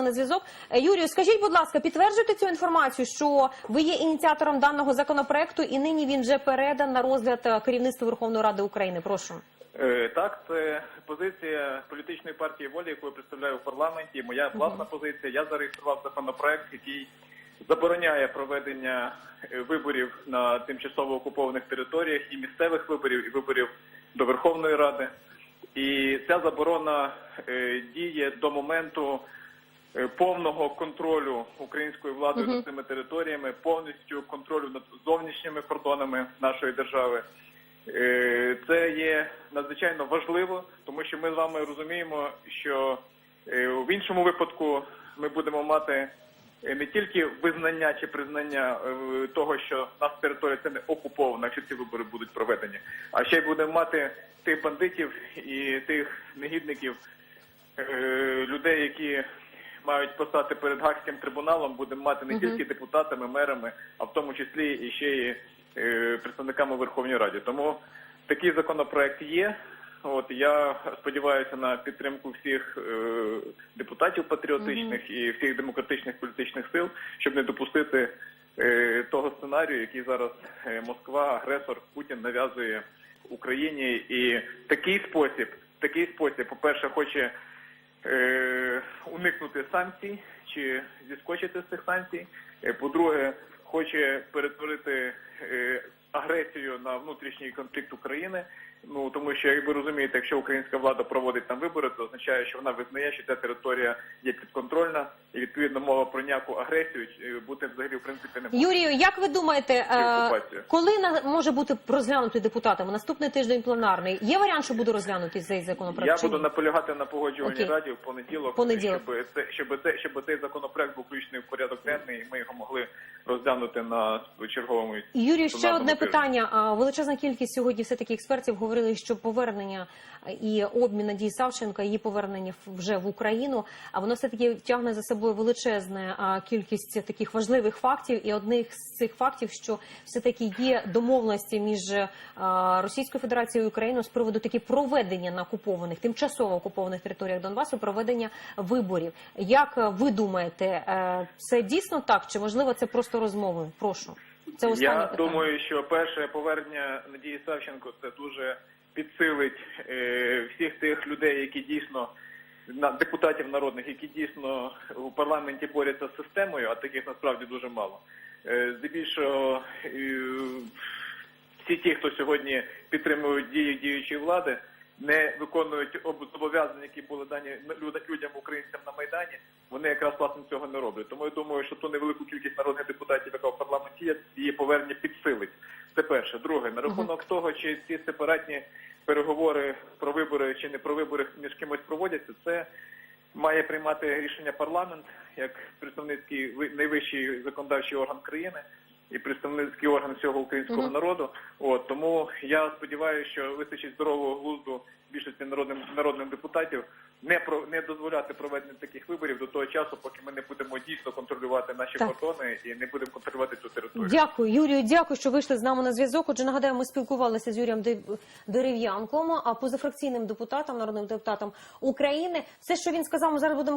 на зв'язок. Е, Юрію, скажіть, будь ласка, підтверджуйте цю інформацію, що ви є ініціатором даного законопроекту, і нині він вже передан на розгляд е, керівництва Верховної Ради України. Прошу. Е, Так, це позиція політичної партії волі, яку я представляю в парламенті. Моя власна позиція. Я зареєстрував законопроект, який забороняє проведення виборів на тимчасово окупованих територіях і місцевих виборів, і виборів до Верховної Ради. І ця заборона діє до моменту повного контролю українською владою над цими територіями, повністю контролю над зовнішніми кордонами нашої держави. Е, Це є надзвичайно важливо, тому що ми з вами розуміємо, що е, в іншому випадку ми будемо мати е, не тільки визнання чи признання е, того, що наша територія це не окупована, якщо ці вибори будуть проведені, а ще й будемо мати тих бандитів і тих негідників, е, людей, які мають постати перед Гаагським трибуналом, будемо мати не тільки депутатами, мерами, а в тому числі і ще й е, представниками Верховної Ради. Тому такий законопроект є. От я сподіваюся на підтримку всіх е, депутатів патріотичних і всіх демократичних політичних сил, щоб не допустити е, того сценарію, який зараз е, Москва, агресор Путін нав'язує Україні. І такий спосіб, такий спосіб, по-перше, хоче е, уникнути санкцій чи зіскочити з цих санкцій. Е, По-друге, хоче перетворити е, агресію на внутрішній конфлікт України. Ну тому що, як ви розумієте, якщо українська влада проводить там вибори, то означає, що вона визнає, що ця територія є підконтрольна, і відповідно мова про ніяку агресію е, бути взагалі в принципі не може. Юрію, як ви думаєте, е, коли на- може бути розглянутий депутатами? Наступний тиждень пленарний. Є варіант, що буде розглянутий цей законопроект? Я буду наполягати на погоджувальній Окей. раді в понеділок, Понеділок. щоб це щоб це щоб цей законопроект був включений в порядок денний, і ми його могли розглянути на черговому Юрію, ще одне. Питання. Величезна кількість сьогодні все таки експертів говорили, що повернення і обмін Надії Савченка, її повернення вже в Україну, а воно все таки тягне за собою величезне кількість таких важливих фактів. І одних з цих фактів, що все таки є домовленості між Російською Федерацією і Україною з приводу такі проведення на окупованих, тимчасово окупованих територіях Донбасу, проведення виборів. Як ви думаєте, е, це дійсно так? Чи можливо це просто розмови? Прошу. Це останнє Я питання. думаю, що перше повернення Надії Савченко це дуже підсилить е, всіх тих людей, які дійсно на депутатів народних, які дійсно у парламенті борються з системою, а таких насправді дуже мало. Е, здебільшого е, всі ті, хто сьогодні підтримують дії діючої влади, не виконують об- зобов'язання, які були дані людям, українцям на майдані. Вони якраз власне цього не роблять. Тому я думаю, що ту невелику кількість народних депутатів, яка в парламенті є, її повернення підсилить. Це перше. Друге, на рахунок того, чи ці сепаратні переговори про вибори чи не про вибори між кимось проводяться, це має приймати рішення парламент як представницький найвищий законодавчий орган країни і представницький орган всього українського народу. От тому я сподіваюся, що вистачить здорового глузду більшості народним народним депутатів не про не дозволяти проведення таких виборів до того часу, поки ми не будемо дійсно контролювати наші Так. кордони і не будемо контролювати цю територію. Дякую, Юрію. Дякую, що вийшли з нами на зв'язок. Отже, нагадаю, ми спілкувалися з Юрієм Дерев'янком, а позафракційним депутатом, народним депутатом України. Все, що він сказав, ми зараз будемо.